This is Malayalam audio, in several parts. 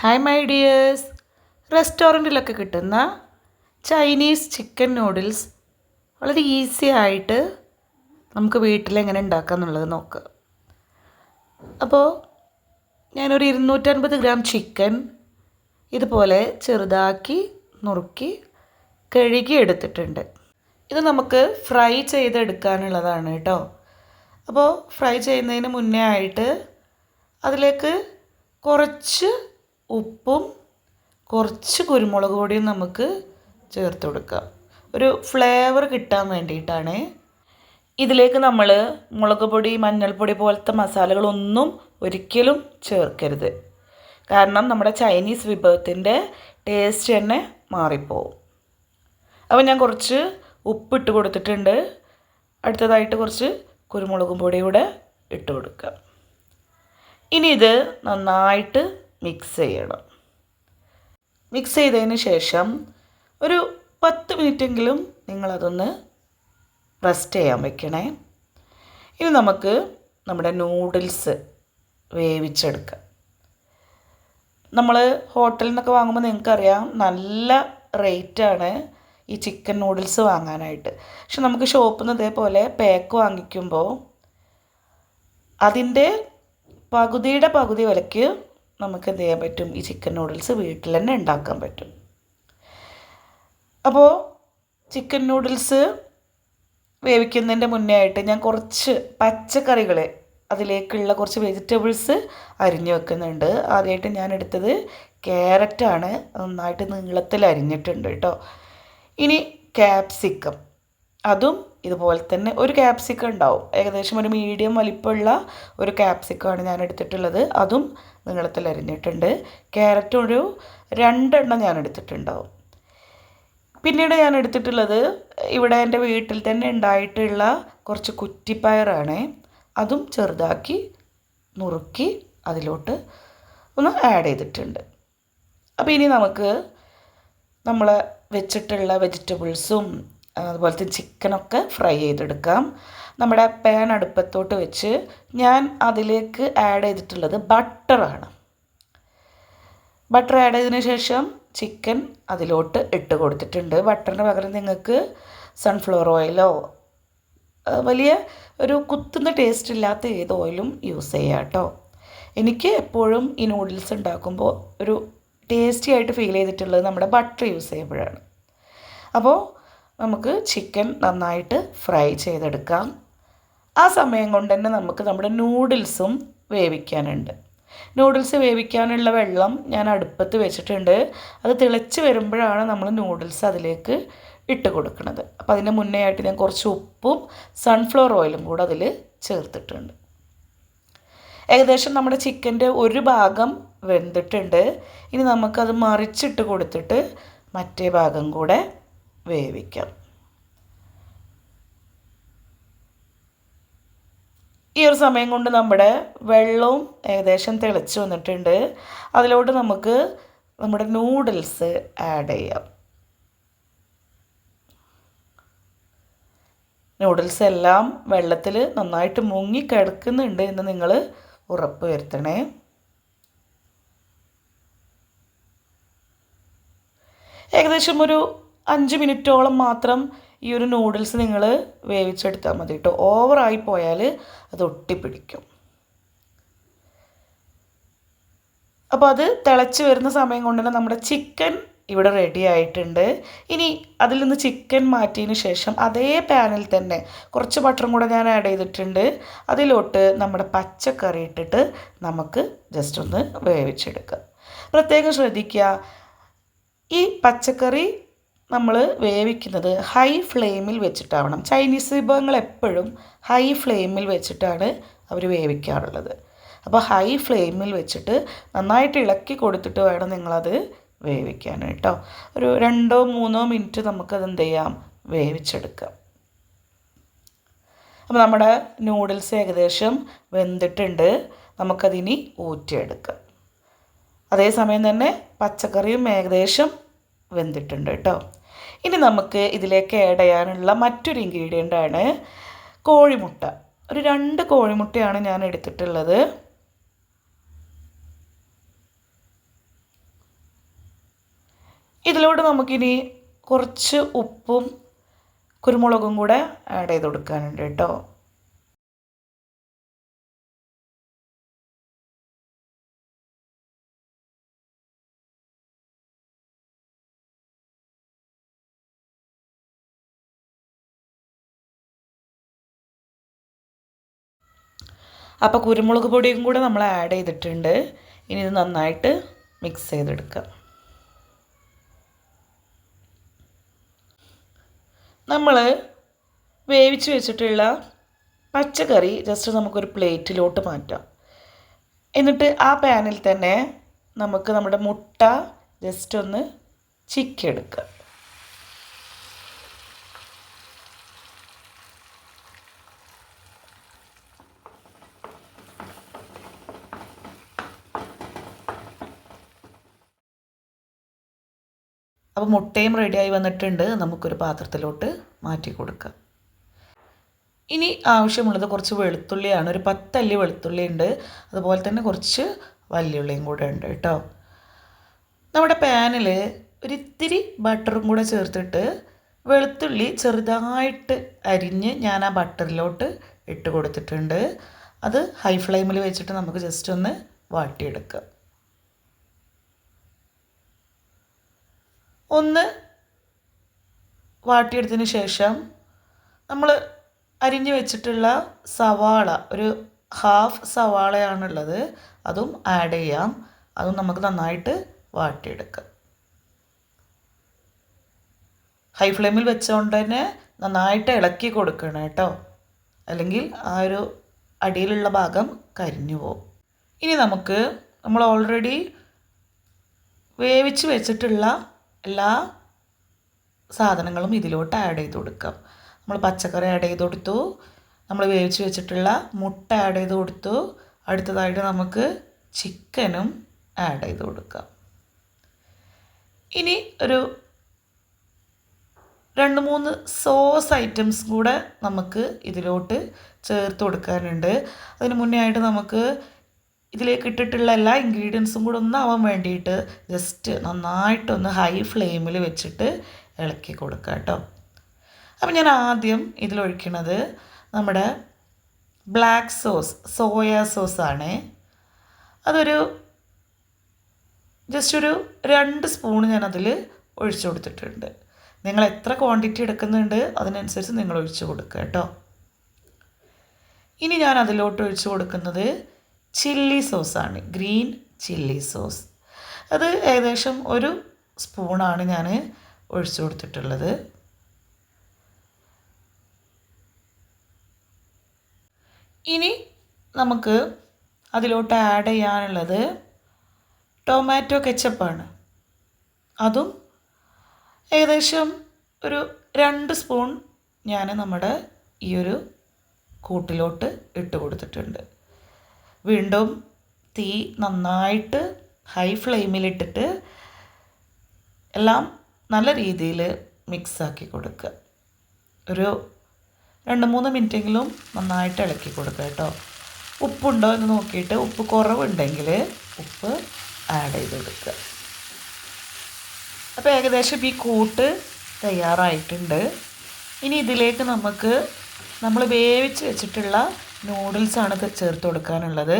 ഹായ് മൈ ഡിയേഴ്സ് റെസ്റ്റോറന്റിലൊക്കെ കിട്ടുന്ന ചൈനീസ് ചിക്കൻ നൂഡിൽസ് വളരെ ഈസി ആയിട്ട് നമുക്ക് വീട്ടിൽ എങ്ങനെ ഉണ്ടാക്കാം എന്നുള്ളത് നോക്കാം. അപ്പോൾ ഞാനൊരു ഇരുന്നൂറ്റൻപത് ഗ്രാം ചിക്കൻ ഇതുപോലെ ചെറുതാക്കി നുറുക്കി കഴുകി എടുത്തിട്ടുണ്ട്. ഇത് നമുക്ക് ഫ്രൈ ചെയ്തെടുക്കാനുള്ളതാണ് കേട്ടോ. അപ്പോൾ ഫ്രൈ ചെയ്യുന്നതിന് മുന്നേ ആയിട്ട് അതിലേക്ക് കുറച്ച് ഉപ്പും കുറച്ച് കുരുമുളക് പൊടിയും നമുക്ക് ചേർത്ത് കൊടുക്കാം. ഒരു ഫ്ലേവർ കിട്ടാൻ വേണ്ടിയിട്ടാണ്. ഇതിലേക്ക് നമ്മൾ മുളക് പൊടി മഞ്ഞൾപ്പൊടി പോലത്തെ മസാലകളൊന്നും ഒരിക്കലും ചേർക്കരുത്. കാരണം നമ്മുടെ ചൈനീസ് വിഭവത്തിന്റെ ടേസ്റ്റ് തന്നെ മാറിപ്പോവും. അപ്പോൾ ഞാൻ കുറച്ച് ഉപ്പിട്ട് കൊടുത്തിട്ടുണ്ട്. അടുത്തതായിട്ട് കുറച്ച് കുരുമുളകും പൊടി കൂടെ ഇട്ട് കൊടുക്കാം. ഇനി ഇത് നന്നായിട്ട് മിക്സ് ചെയ്യണം മിക്സ് ചെയ്തതിന് ശേഷം ഒരു പത്ത് മിനിറ്റെങ്കിലും നിങ്ങളതൊന്ന് റെസ്റ്റ് ചെയ്യാൻ വെക്കണേ. ഇനി നമുക്ക് നമ്മുടെ നൂഡിൽസ് വേവിച്ചെടുക്കാം. നമ്മൾ ഹോട്ടലിൽ നിന്നൊക്കെ വാങ്ങുമ്പോൾ നിങ്ങൾക്കറിയാം നല്ല റേറ്റാണ് ഈ ചിക്കൻ നൂഡിൽസ് വാങ്ങാനായിട്ട്. പക്ഷെ നമുക്ക് ഷോപ്പിൽ നിന്ന് ഇതേപോലെ പാക്ക് വാങ്ങിക്കുമ്പോൾ അതിന്റെ പകുതിയുടെ പകുതി വിലയ്ക്ക് നമുക്ക് എന്ത് ചെയ്യാൻ പറ്റും? ഈ ചിക്കൻ നൂഡിൽസ് വീട്ടിൽ തന്നെ ഉണ്ടാക്കാൻ പറ്റും. അപ്പോൾ ചിക്കൻ നൂഡിൽസ് വേവിക്കുന്നതിന്റെ മുന്നേ ആയിട്ട് ഞാൻ കുറച്ച് പച്ചക്കറികൾ അതിലേക്കുള്ള കുറച്ച് വെജിറ്റബിൾസ് അരിഞ്ഞു വെക്കുന്നുണ്ട്. ആദ്യമായിട്ട് ഞാൻ എടുത്തത് ക്യാരറ്റാണ്. നന്നായിട്ട് നീളത്തിൽ അരിഞ്ഞിട്ടുണ്ട് കേട്ടോ. ഇനി ക്യാപ്സിക്കം അതും ഇതുപോലെ തന്നെ ഒരു ക്യാപ്സിക്കം ഉണ്ടാവും. ഏകദേശം ഒരു മീഡിയം വലിപ്പമുള്ള ഒരു ക്യാപ്സിക്കമാണ് ഞാൻ എടുത്തിട്ടുള്ളത്. അതും നീളത്തിൽ അരിഞ്ഞിട്ടുണ്ട്. ക്യാരറ്റും ഒരു രണ്ടെണ്ണം ഞാൻ എടുത്തിട്ടുണ്ടാവും. പിന്നീട് ഞാൻ എടുത്തിട്ടുള്ളത് ഇവിടെ എന്റെ വീട്ടിൽ തന്നെ ഉണ്ടായിട്ടുള്ള കുറച്ച് കുറ്റിപ്പയറാണ്. അതും ചെറുതാക്കി നുറുക്കി അതിലോട്ട് ഒന്ന് ആഡ് ചെയ്തിട്ടുണ്ട്. അപ്പോൾ ഇനി നമുക്ക് നമ്മൾ വെച്ചിട്ടുള്ള വെജിറ്റബിൾസും അതുപോലത്തെ ചിക്കനൊക്കെ ഫ്രൈ ചെയ്തെടുക്കാം. നമ്മുടെ പാൻ അടുപ്പത്തോട്ട് വെച്ച് ഞാൻ അതിലേക്ക് ആഡ് ചെയ്തിട്ടുള്ളത് ബട്ടറാണ് ബട്ടർ ആഡ് ചെയ്തതിന് ശേഷം ചിക്കൻ അതിലോട്ട് ഇട്ട് കൊടുത്തിട്ടുണ്ട്. ബട്ടറിന് പകരം നിങ്ങൾക്ക് സൺഫ്ലവർ ഓയിലോ വലിയ ഒരു കുത്തുന്ന ടേസ്റ്റ് ഇല്ലാത്ത ഏത് ഓയിലും യൂസ് ചെയ്യാം കേട്ടോ എനിക്ക് എപ്പോഴും ഈ നൂഡിൽസ് ഉണ്ടാക്കുമ്പോൾ ഒരു ടേസ്റ്റി ആയിട്ട് ഫീൽ ചെയ്തിട്ടുള്ളത് നമ്മുടെ ബട്ടർ യൂസ് ചെയ്യുമ്പോഴാണ്. അപ്പോൾ നമുക്ക് ചിക്കൻ നന്നായിട്ട് ഫ്രൈ ചെയ്തെടുക്കാം. ആ സമയം കൊണ്ട് തന്നെ നമുക്ക് നമ്മുടെ നൂഡിൽസും വേവിക്കാനുണ്ട്. നൂഡിൽസ് വേവിക്കാനുള്ള വെള്ളം ഞാൻ അടുപ്പത്ത് വെച്ചിട്ടുണ്ട്. അത് തിളച്ച് വരുമ്പോഴാണ് നമ്മൾ നൂഡിൽസ് അതിലേക്ക് ഇട്ട് കൊടുക്കുന്നത്. അപ്പോൾ അതിന്റെ മുന്നേ ആയിട്ട് ഞാൻ കുറച്ച് ഉപ്പും സൺഫ്ലവർ ഓയിലും കൂടെ അതിൽ ചേർത്തിട്ടുണ്ട്. ഏകദേശം നമ്മുടെ ചിക്കന്റെ ഒരു ഭാഗം വെന്തിട്ടുണ്ട്. ഇനി നമുക്കത് മറിച്ചിട്ട് കൊടുത്തിട്ട് മറ്റേ ഭാഗം കൂടെ വേവിക്കാം. ഈ ഒരു സമയം കൊണ്ട് നമ്മുടെ വെള്ളവും ഏകദേശം തിളച്ച് വന്നിട്ടുണ്ട്. അതിലോട്ട് നമുക്ക് നമ്മുടെ നൂഡിൽസ് ആഡ് ചെയ്യാം. നൂഡിൽസ് എല്ലാം വെള്ളത്തിൽ നന്നായിട്ട് മുങ്ങി കിടക്കുന്നുണ്ട് എന്ന് നിങ്ങൾ ഉറപ്പ് വരുത്തണേ. ഏകദേശം ഒരു അഞ്ച് മിനിറ്റോളം മാത്രം ഈ ഒരു നൂഡിൽസ് നിങ്ങൾ വേവിച്ചെടുത്താൽ മതി കേട്ടോ. ഓവറായി പോയാൽ അത് ഒട്ടിപ്പിടിക്കും. അപ്പോൾ അത് തിളച്ച് വരുന്ന സമയം കൊണ്ട് തന്നെ നമ്മുടെ ചിക്കൻ ഇവിടെ റെഡി ആയിട്ടുണ്ട്. ഇനി അതിൽ നിന്ന് ചിക്കൻ മാറ്റിയതിന് ശേഷം അതേ പാനിൽ തന്നെ കുറച്ച് ബട്ടറും കൂടെ ഞാൻ ആഡ് ചെയ്തിട്ടുണ്ട്. അതിലോട്ട് നമ്മുടെ പച്ചക്കറി ഇട്ടിട്ട് നമുക്ക് ജസ്റ്റ് ഒന്ന് വേവിച്ചെടുക്കാം. പ്രത്യേകം ശ്രദ്ധിക്കുക ഈ പച്ചക്കറി നമ്മൾ വേവിക്കുന്നത് ഹൈ ഫ്ലെയിമിൽ വെച്ചിട്ടാവണം. ചൈനീസ് വിഭവങ്ങൾ എപ്പോഴും ഹൈ ഫ്ലെയിമിൽ വെച്ചിട്ടാണ് അവർ വേവിക്കാറുള്ളത്. അപ്പോൾ ഹൈ ഫ്ലെയിമിൽ വെച്ചിട്ട് നന്നായിട്ട് ഇളക്കി കൊടുത്തിട്ട് വേണം നിങ്ങളത് വേവിക്കാൻ കേട്ടോ ഒരു രണ്ടോ മൂന്നോ മിനിറ്റ് നമുക്കത് എന്ത് ചെയ്യാം? വേവിച്ചെടുക്കാം. അപ്പോൾ നമ്മുടെ നൂഡിൽസ് ഏകദേശം വെന്തിട്ടുണ്ട്. നമുക്കതിനി ഊറ്റിയെടുക്കാം. അതേസമയം തന്നെ പച്ചക്കറിയും ഏകദേശം വെന്തിട്ടുണ്ട് കേട്ടോ ഇനി നമുക്ക് ഇതിലേക്ക് ആഡ് ചെയ്യാനുള്ള മറ്റൊരു ഇൻഗ്രീഡിയന്റ് ആണ് കോഴിമുട്ട. ഒരു രണ്ട് കോഴിമുട്ടയാണ് ഞാൻ എടുത്തിട്ടുള്ളത്. ഇതിലൂടെ നമുക്കിനി കുറച്ച് ഉപ്പും കുരുമുളകും കൂടെ ആഡ് ചെയ്ത് കൊടുക്കാനുണ്ട് കേട്ടോ. അപ്പോൾ കുരുമുളക് പൊടിയും കൂടെ നമ്മൾ ആഡ് ചെയ്തിട്ടുണ്ട്. ഇനി ഇത് നന്നായിട്ട് മിക്സ് ചെയ്തെടുക്കാം. നമ്മൾ വേവിച്ച് വെച്ചിട്ടുള്ള പച്ചക്കറി ജസ്റ്റ് നമുക്കൊരു പ്ലേറ്റിലോട്ട് മാറ്റാം. എന്നിട്ട് ആ പാനിൽ തന്നെ നമുക്ക് നമ്മുടെ മുട്ട ജസ്റ്റ് ഒന്ന് ചിക്കെടുക്കാം അപ്പോൾ മുട്ടയും റെഡിയായി വന്നിട്ടുണ്ട്. നമുക്കൊരു പാത്രത്തിലോട്ട് മാറ്റി കൊടുക്കാം. ഇനി ആവശ്യമുള്ളത് കുറച്ച് വെളുത്തുള്ളിയാണ്. ഒരു പത്തല്ലി വെളുത്തുള്ളി ഉണ്ട്. അതുപോലെ തന്നെ കുറച്ച് വല്യുള്ളിയും കൂടെ ഉണ്ട് കേട്ടോ. നമ്മുടെ പാനിൽ ഒരിത്തിരി ബട്ടറും കൂടെ ചേർത്തിട്ട് വെളുത്തുള്ളി ചെറുതായിട്ട് അരിഞ്ഞ് ഞാൻ ആ ബട്ടറിലോട്ട് ഇട്ട് കൊടുത്തിട്ടുണ്ട്. അത് ഹൈ ഫ്ലെയിമിൽ വെച്ചിട്ട് നമുക്ക് ജസ്റ്റ് ഒന്ന് വാട്ടിയെടുക്കാം. ഒന്ന് വാട്ടിയെടുത്തതിന് ശേഷം നമ്മൾ അരിഞ്ഞു വെച്ചിട്ടുള്ള സവാള ഒരു ഹാഫ് സവാളയാണുള്ളത്. അതും ആഡ് ചെയ്യാം. അതും നമുക്ക് നന്നായിട്ട് വാട്ടിയെടുക്കാം. ഹൈ ഫ്ലെയിമിൽ വെച്ചുകൊണ്ട് തന്നെ നന്നായിട്ട് ഇളക്കി കൊടുക്കണം കേട്ടോ. അല്ലെങ്കിൽ ആ ഒരു അടിയിലുള്ള ഭാഗം കരിഞ്ഞു പോകും. ഇനി നമുക്ക് നമ്മൾ ഓൾറെഡി വേവിച്ച് വെച്ചിട്ടുള്ള എല്ലാ സാധനങ്ങളും ഇതിലോട്ട് ആഡ് ചെയ്ത് കൊടുക്കാം. നമ്മൾ പച്ചക്കറി ആഡ് ചെയ്ത് കൊടുത്തു. നമ്മൾ വേവിച്ച് വെച്ചിട്ടുള്ള മുട്ട ആഡ് ചെയ്ത് കൊടുത്തു. അടുത്തതായിട്ട് നമുക്ക് ചിക്കനും ആഡ് ചെയ്ത് കൊടുക്കാം. ഇനി ഒരു രണ്ട് മൂന്ന് സോസ് ഐറ്റംസ് കൂടെ നമുക്ക് ഇതിലോട്ട് ചേർത്ത് കൊടുക്കാനുണ്ട്. അതിന് മുന്നേ ആയിട്ട് നമുക്ക് ഇതിലേക്ക് ഇട്ടിട്ടുള്ള എല്ലാ ഇൻഗ്രീഡിയൻസും കൂടെ ഒന്നാവാൻ വേണ്ടിയിട്ട് ജസ്റ്റ് നന്നായിട്ടൊന്ന് ഹൈ ഫ്ലെയിമിൽ വെച്ചിട്ട് ഇളക്കി കൊടുക്കുക കേട്ടോ അപ്പം ഞാൻ ആദ്യം ഇതിലൊഴിക്കണത് നമ്മുടെ ബ്ലാക്ക് സോസ് സോയ സോസാണ് അതൊരു ജസ്റ്റ് ഒരു രണ്ട് സ്പൂൺ ഞാനതിൽ ഒഴിച്ചു കൊടുത്തിട്ടുണ്ട്. നിങ്ങൾ എത്ര ക്വാണ്ടിറ്റി എടുക്കുന്നുണ്ട് അതിനനുസരിച്ച് നിങ്ങൾ ഒഴിച്ചു കൊടുക്കുക കേട്ടോ ഇനി ഞാൻ അതിലോട്ട് ഒഴിച്ചു കൊടുക്കുന്നത് ചില്ലി സോസാണ് ഗ്രീൻ ചില്ലി സോസ്. അത് ഏകദേശം ഒരു സ്പൂണാണ് ഞാൻ ഒഴിച്ചു കൊടുത്തിട്ടുള്ളത്. ഇനി നമുക്ക് അതിലോട്ട് ആഡ് ചെയ്യാനുള്ളത് ടൊമാറ്റോ കെച്ചപ്പാണ് അതും ഏകദേശം ഒരു രണ്ട് സ്പൂൺ ഞാൻ നമ്മുടെ ഈ ഒരു കൂട്ടിലോട്ട് ഇട്ട് കൊടുത്തിട്ടുണ്ട്. വീണ്ടും തീ നന്നായിട്ട് ഹൈ ഫ്ലെയിമിലിട്ടിട്ട് എല്ലാം നല്ല രീതിയിൽ മിക്സാക്കി കൊടുക്കുക. ഒരു രണ്ട് മൂന്ന് മിനിറ്റെങ്കിലും നന്നായിട്ട് ഇളക്കി കൊടുക്കുക കേട്ടോ. ഉപ്പുണ്ടോ എന്ന് നോക്കിയിട്ട് ഉപ്പ് കുറവുണ്ടെങ്കിൽ ഉപ്പ് ആഡ് ചെയ്ത് കൊടുക്കുക. അപ്പോൾ ഏകദേശം ഈ കൂട്ട് തയ്യാറായിട്ടുണ്ട്. ഇനി ഇതിലേക്ക് നമുക്ക് നമ്മൾ വേവിച്ച് വെച്ചിട്ടുള്ള നൂഡിൽസാണ് ചേർത്ത് കൊടുക്കാനുള്ളത്.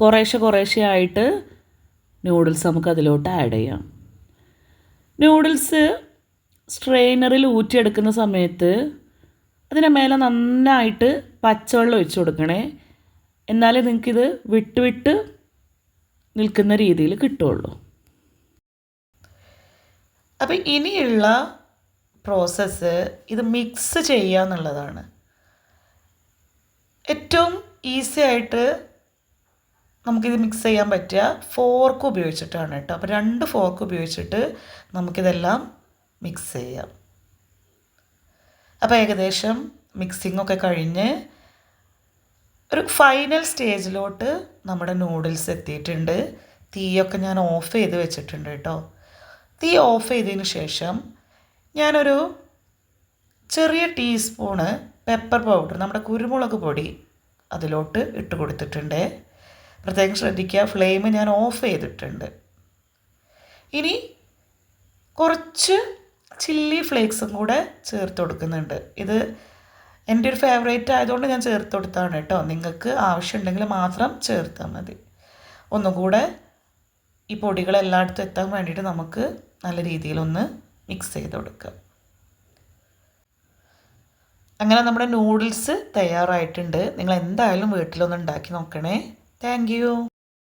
കുറേശ്ശെ കുറേശ്ശെ ആയിട്ട് നൂഡിൽസ് നമുക്ക് അതിലോട്ട് ആഡ് ചെയ്യാം. നൂഡിൽസ് സ്ട്രെയിനറിൽ ഊറ്റിയെടുക്കുന്ന സമയത്ത് അതിന്റെ മേലെ നന്നായിട്ട് പച്ചവെള്ളം ഒഴിച്ചു കൊടുക്കണേ. എന്നാലേ നിങ്ങൾക്കിത് വിട്ട് വിട്ട് നിൽക്കുന്ന രീതിയിൽ കിട്ടുള്ളൂ അപ്പോൾ ഇനിയുള്ള പ്രോസസ്സ് ഇത് മിക്സ് ചെയ്യുക എന്നുള്ളതാണ്. ഏറ്റവും ഈസി ആയിട്ട് നമുക്കിത് മിക്സ് ചെയ്യാൻ പറ്റുക. ഫോർക്ക് ഉപയോഗിച്ചിട്ടാണ് കേട്ടോ. അപ്പോൾ രണ്ട് ഫോർക്ക് ഉപയോഗിച്ചിട്ട് നമുക്കിതെല്ലാം മിക്സ് ചെയ്യാം. അപ്പോൾ ഏകദേശം മിക്സിംഗ് ഒക്കെ കഴിഞ്ഞ് ഒരു ഫൈനൽ സ്റ്റേജിലോട്ട് നമ്മുടെ നൂഡിൽസ് എത്തിയിട്ടുണ്ട്. തീയൊക്കെ ഞാൻ ഓഫ് ചെയ്ത് വെച്ചിട്ടുണ്ട് കേട്ടോ. തീ ഓഫ് ചെയ്തതിന് ശേഷം ഞാനൊരു ചെറിയ ടീസ്പൂണ് പെപ്പർ പൗഡർ നമ്മുടെ കുരുമുളക് പൊടി അതിലോട്ട് ഇട്ട് കൊടുത്തിട്ടുണ്ട്. പ്രത്യേകം ശ്രദ്ധിക്കുക ഫ്ലെയിം ഞാൻ ഓഫ് ചെയ്തിട്ടുണ്ട്. ഇനി കുറച്ച് ചില്ലി ഫ്ലേക്സും കൂടെ ചേർത്ത് കൊടുക്കുന്നുണ്ട്. ഇത് എന്റെ ഒരു ഫേവറേറ്റ് ആയതുകൊണ്ട് ഞാൻ ചേർത്ത് കൊടുത്താണ് കേട്ടോ. നിങ്ങൾക്ക് ആവശ്യമുണ്ടെങ്കിൽ മാത്രം ചേർത്താൽ മതി. ഒന്നുകൂടെ ഈ പൊടികൾ എല്ലായിടത്തും എത്താൻ വേണ്ടിയിട്ട് നമുക്ക് നല്ല രീതിയിലൊന്ന് മിക്സ് ചെയ്ത് കൊടുക്കുക അങ്ങനെ നമ്മുടെ നൂഡിൽസ് തയ്യാറായിട്ടുണ്ട്. നിങ്ങൾ എന്തായാലും വീട്ടിലൊന്ന് ഉണ്ടാക്കി നോക്കണേ. താങ്ക്